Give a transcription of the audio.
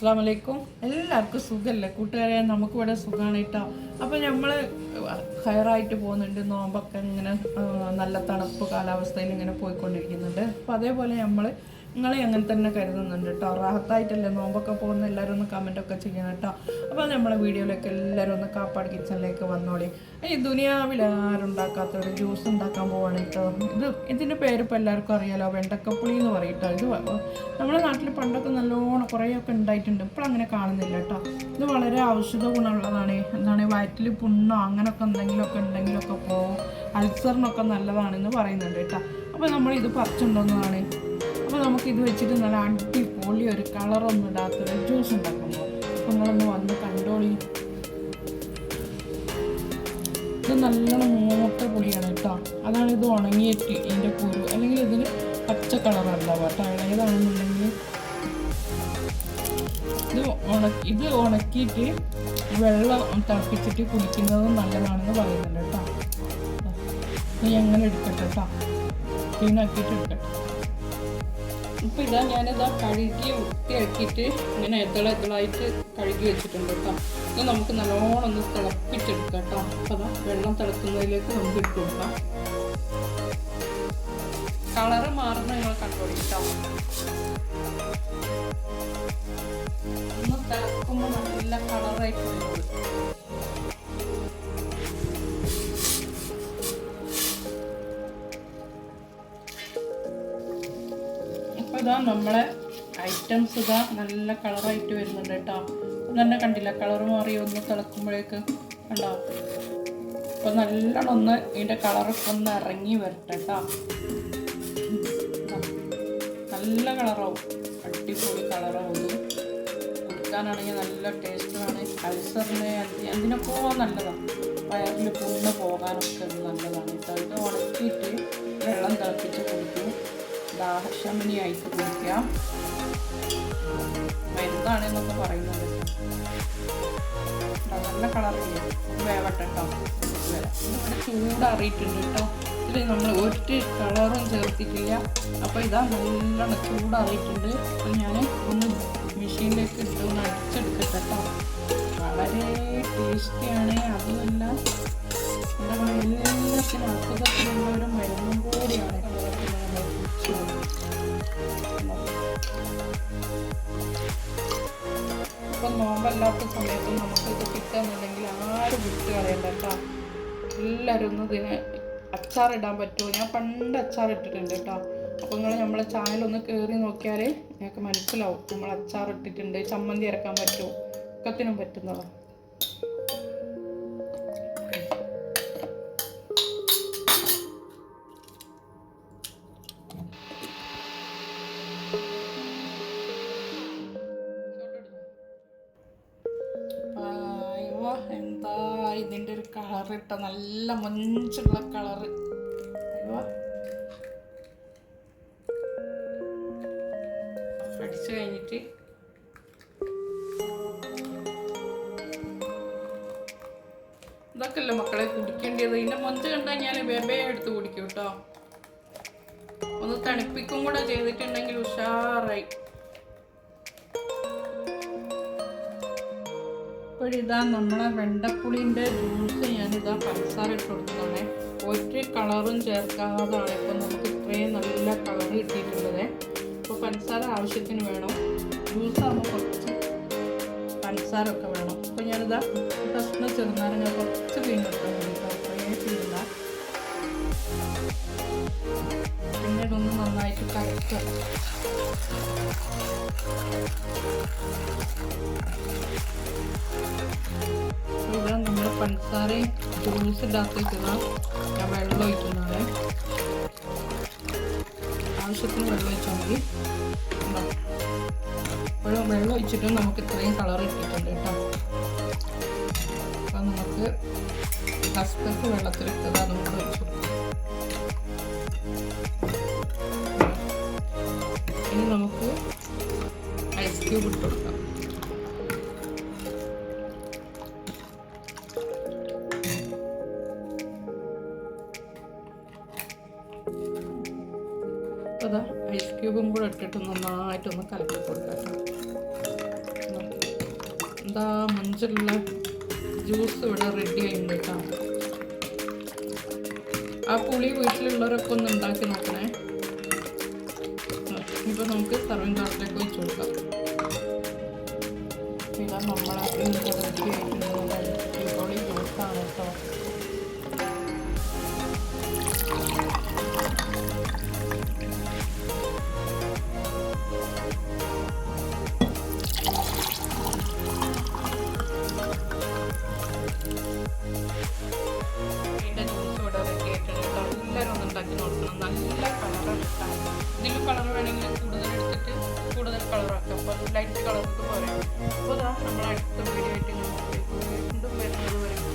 അസ്സാം വലൈക്കും എല്ലാവർക്കും സുഖമല്ലേ കൂട്ടുകാരെ നമുക്ക് ഇവിടെ സുഖമാണ് കേട്ടോ അപ്പോൾ നമ്മൾ ഹയറായിട്ട് പോകുന്നുണ്ട്. നോമ്പൊക്കെ ഇങ്ങനെ നല്ല തണുപ്പ് കാലാവസ്ഥയിൽ ഇങ്ങനെ പോയിക്കൊണ്ടിരിക്കുന്നുണ്ട്. അപ്പോൾ അതേപോലെ നമ്മൾ നിങ്ങളെ അങ്ങനെ തന്നെ കരുതുന്നുണ്ട് കേട്ടോ. റാഹത്തായിട്ടല്ലേ നോമ്പൊക്കെ പോകുന്ന എല്ലാവരും ഒന്ന് കമന്റ് ഒക്കെ ചെയ്യണം കേട്ടോ. അപ്പോൾ നമ്മളെ വീഡിയോയിലേക്ക് എല്ലാവരും ഒന്ന് കാപ്പാട് കിച്ചണിലേക്ക് വന്നോളി. ഈ ദുനിയാവിൽ ആരും ഉണ്ടാക്കാത്ത ഒരു ജ്യൂസ് ഉണ്ടാക്കാൻ പോവാണ് കേട്ടോ. ഇത് ഇതിന്റെ പേര് ഇപ്പോൾ എല്ലാവർക്കും അറിയാലോ. വെണ്ടക്കപ്പുളി എന്ന് പറയട്ടോ ഇത് നമ്മുടെ നാട്ടിൽ പണ്ടൊക്കെ നല്ലോണം കുറേയൊക്കെ ഉണ്ടായിട്ടുണ്ട്. ഇപ്പോൾ അങ്ങനെ കാണുന്നില്ല കേട്ടോ. ഇത് വളരെ ഔഷധ ഗുണമുള്ളതാണ്. എന്താണ് വയറ്റിൽ പുണ്ണോ അങ്ങനെയൊക്കെ എന്തെങ്കിലുമൊക്കെ ഉണ്ടെങ്കിലൊക്കെ പോകും അൾസറിനൊക്കെ നല്ലതാണെന്ന് പറയുന്നുണ്ട് കേട്ടോ. അപ്പോൾ നമ്മൾ ഇത് പറിച്ചുണ്ടോന്നതാണ്. നമുക്ക് ഇത് വെച്ചിട്ട് നല്ല അടിപൊളി ഒരു കളറൊന്നും ഇടാത്തൊരു ജ്യൂസ് ഉണ്ടാക്കുമ്പോൾ അപ്പോൾ നിങ്ങളൊന്ന് വന്ന് കണ്ടോളി. ഇത് നല്ല മൂത്ത പൊടിയാണ് കേട്ടോ. അതാണ് ഇത് ഉണങ്ങിയിട്ട് ഇതിന്റെ കുരു. അല്ലെങ്കിൽ ഇതിന് പച്ച കളറുണ്ടാവുക കേട്ടോ. ഇളയതാണെന്നുണ്ടെങ്കിൽ ഇത് ഉണക്കി ഇത് ഉണക്കിയിട്ട് വെള്ളം തിളപ്പിച്ചിട്ട് കുടിക്കുന്നതും നല്ലതാണെന്ന് പറയുന്നുണ്ട് കേട്ടോ. നീ എങ്ങനെ എടുക്കട്ടെ കേട്ടോ. ക്ലീനാക്കിയിട്ട് എടുക്കട്ടെ. ഇപ്പം ഇതാ ഞാനിതാ കഴുകി വൃത്തിയാക്കിയിട്ട് ഇങ്ങനെ എത്തള എത്തളായിട്ട് കഴുകി വെച്ചിട്ടുണ്ട് കേട്ടോ. ഇത് നമുക്ക് നല്ലോണം ഒന്ന് തിളപ്പിച്ചെടുക്കാം കേട്ടോ. അപ്പോൾ അതാ വെള്ളം തിളക്കുന്നതിലേക്ക് നമുക്ക് ഇട്ട് കൊടുക്കാം. കളറ് മാറുന്ന നിങ്ങൾ കണ്ടുപിടിക്കാം ഒന്ന് തിളക്കുമ്പോൾ നല്ല കളറായിട്ട് വരും. ഇതാ നമ്മളെ ഐറ്റംസ് ഇതാ നല്ല കളറായിട്ട് വരുന്നുണ്ട് കേട്ടോ. തന്നെ കണ്ടില്ല. കളർ മാറി ഒന്ന് തിളക്കുമ്പോഴേക്ക് കണ്ടോ? അപ്പോൾ നല്ലോണം ഒന്ന് ഇതിന്റെ കളറൊക്കെ ഒന്ന് ഇറങ്ങി വരട്ടെ കേട്ടോ. നല്ല കളറാവും അടിപൊളി കളറാവും ഇത്. നല്ല ടേസ്റ്റാണ് അൾസറിന് എന്തിനൊക്കെ നല്ലതാണ് വയറിൽ പുണ്ണ് പോകാനൊക്കെ നല്ലതാണ് കേട്ടോ. ഇത് ഉണക്കിയിട്ട് ദാഹശമനിയായിട്ട് കുടിക്കാം മരുന്നാണ് എന്നൊക്കെ പറയുന്നത്? നല്ല കളറില്ല വേവട്ടെ കേട്ടോ ഇതിവിടെ ചൂടാറിയിട്ടുണ്ട് കേട്ടോ. ഇതിൽ നമ്മൾ ഒരു കളറും ചേർത്തിട്ടില്ല. അപ്പോൾ ഇതാ നല്ലോണം ചൂടാറിയിട്ടുണ്ട് അപ്പോൾ ഞാൻ ഒന്ന് മെഷീനിലേക്ക് ഇട്ട് ഒന്ന് അടിച്ചെടുക്കട്ടെ കേട്ടോ. വളരെ ടേസ്റ്റിയാണ് അതുമല്ല പറയുക എല്ലാത്തിനും അസുഖത്തിനുള്ള ഒരു മരുന്നും കൂടിയാണ്. ഇപ്പം നോമ്പല്ലാത്ത സമയത്ത് നമുക്ക് ഇത് കിട്ടുന്നുണ്ടെങ്കിൽ ആരും വിട്ട് കളയണ്ട കേട്ടോ. എല്ലാവരും ഒന്ന് ഇതിന് അച്ചാറിടാൻ പറ്റുമോ? ഞാൻ പണ്ട് അച്ചാർ ഇട്ടിട്ടുണ്ട് കേട്ടോ. അപ്പോൾ നിങ്ങൾ നമ്മളെ ചാനൽ ഒന്ന് കയറി നോക്കിയാൽ നിങ്ങൾക്ക് മനസ്സിലാവും. നമ്മൾ അച്ചാർ ഇട്ടിട്ടുണ്ട് ചമ്മന്തി ഇറക്കാൻ പറ്റുമോ? ഒക്കത്തിനും പറ്റുന്നതാണ്. ഇതിന്റെ ഒരു കളർ ഇട്ട? നല്ല മഞ്ചുള്ള കളറ് അടിച്ചു കഴിഞ്ഞിട്ട്. ഇതൊക്കെ അല്ലേ മക്കളെ കുടിക്കേണ്ടത്? ഇതിന്റെ മൊഞ്ച് കണ്ടാൽ ഞാൻ ബേബേ എടുത്ത് കുടിക്കും കേട്ടോ. ഒന്ന് തണുപ്പിക്കും കൂടെ ചെയ്തിട്ടുണ്ടെങ്കിൽ ഉഷാറായി. ഇപ്പോഴിതാ നമ്മളെ വെണ്ടപ്പുളിന്റെ ജ്യൂസ് ഞാനിതാ പഞ്ചസാര ഇട്ട് കൊടുത്തതാണ്. ഒറ്റ കളറും ചേർക്കാതാണ് ഇപ്പോൾ നമുക്ക് ഇത്രയും നല്ല കളർ കിട്ടിയിട്ടുള്ളത് അപ്പോൾ പഞ്ചസാര ആവശ്യത്തിന് വേണം. ജ്യൂസ് ആകുമ്പോൾ കുറച്ച് പഞ്ചസാര ഒക്കെ വേണം. അപ്പോൾ ഞാനിതാ കഷ്ണ ചെറുനാരങ്ങ കുറച്ച് പിന്നെടുക്കാൻ മതി പഞ്ചസാരയും ജ്യൂസ് ഇടാത്തേക്കുന്ന ഞാൻ വെള്ളം ഒഴിക്കുന്നതാണ്. ആവശ്യത്തിന് വെള്ളം ഒഴിച്ചാൽ മതി. അപ്പോഴും വെള്ളം ഒഴിച്ചിട്ടും നമുക്ക് ഇത്രയും കളർ ഇട്ടിട്ടുണ്ട് കേട്ടോ. അപ്പം നമുക്ക് കസ്കസ് വെള്ളത്തിലിട്ടത് അതുകൊണ്ട് ഒഴിച്ചു ഇനി നമുക്ക് ഐസ് ക്യൂബ് ഇട്ട് കൊടുക്കാം. അപ്പോൾ ഐസ് ക്യൂബും കൂടെ ഇട്ടിട്ട് നന്നായിട്ടൊന്ന് കലക്കി കൊടുക്കാം. എന്താ മഞ്ചുള്ള ജ്യൂസ് ഇവിടെ റെഡി ആയിട്ടുണ്ട് ആ പുളി വീട്ടിലുള്ളവരൊക്കെ ഒന്ന് ഉണ്ടാക്കി നോക്കണേ. ഇപ്പോൾ നമുക്ക് സർവിങ് കാർട്ടിലേക്ക് ഒഴിച്ചു കൊടുക്കാം ഇതാ നമ്മളെ നല്ല കളറാക്കാം ഇതിൽ കളർ വേണമെങ്കിൽ കൂടുതൽ എടുത്തിട്ട് കൂടുതൽ കളറാക്കാം അപ്പോൾ ലൈറ്റ് കളർക്ക് പോരാ അപ്പോൾ അതാ നമ്മൾ അടുത്ത വീഡിയോ ആയിട്ട് വീണ്ടും വരുന്നത് വരെ